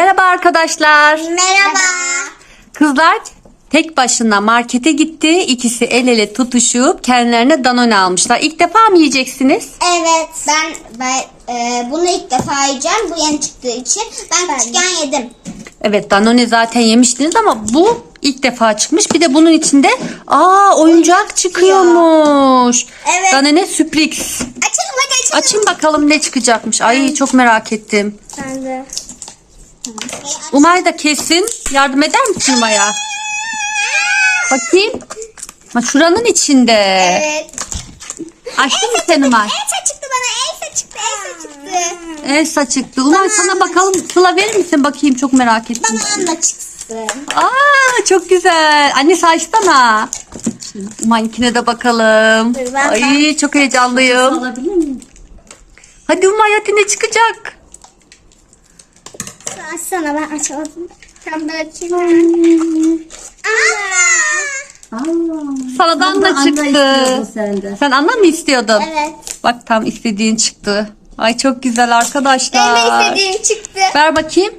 Merhaba arkadaşlar. Merhaba. Kızlar tek başına markete gitti. İkisi el ele tutuşup kendilerine Danone almışlar. İlk defa mı yiyeceksiniz? Evet. Ben ben e, bunu ilk defa yiyeceğim. Bu yeni çıktığı için. Ben, küçükken yedim. Evet Danone zaten yemiştiniz ama bu ilk defa çıkmış. Bir de bunun içinde aa oyuncak çıkıyormuş. Evet. Danone sürpriz. Açalım hadi açalım. Açın bakalım ne çıkacakmış. Ay çok merak ettim. Ben. Umay da kesin. Yardım eder misin Umay'a? Bakayım. Ha, şuranın içinde. Evet. Açtın mı sen Umay? Elsa çıktı bana. Elsa çıktı. Elsa çıktı. Elsa çıktı. Umay sana bakalım Sıla verir misin? Bakayım çok merak ettim. Bana Anna çıksın. Aa çok güzel. Anne açsana. Umay'ınkine de bakalım. Dur, ben- Ay çok heyecanlıyım. Alabilir miyim? Hadi Umay hadi ne çıkacak? Açsana ben açamadım. Tam. Aa. Aa, Sanadan da çıktı. sen. Sen anla mı istiyordun? Evet. Bak tam istediğin çıktı. Ay çok güzel arkadaşlar. Benim de istediğim çıktı. Ver bakayım.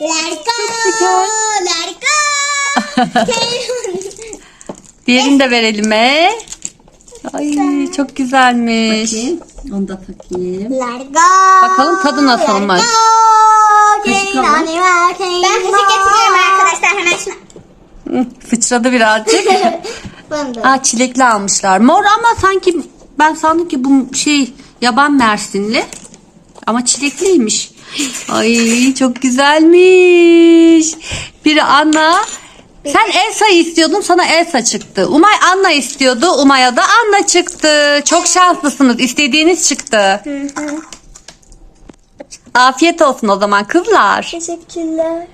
Lerka. güzel. Lerka. Diğerini de verelim e. Ay çok güzelmiş. Bakayım. Onu da takayım. Lerga. Bakalım tadı nasılmış? Kaşık alın. Ben kaşık getiriyorum arkadaşlar hemen şuna. Hı, Sıçradı birazcık. Aa çilekli almışlar. Mor ama sanki ben sandım ki bu şey yaban mersinli. Ama çilekliymiş. Ay çok güzelmiş. Biri Anna. Sen Elsa'yı istiyordun sana Elsa çıktı. Umay Anna istiyordu. Umay'a da Anna çıktı. Çok şanslısınız. İstediğiniz çıktı. Afiyet olsun o zaman kızlar. Teşekkürler.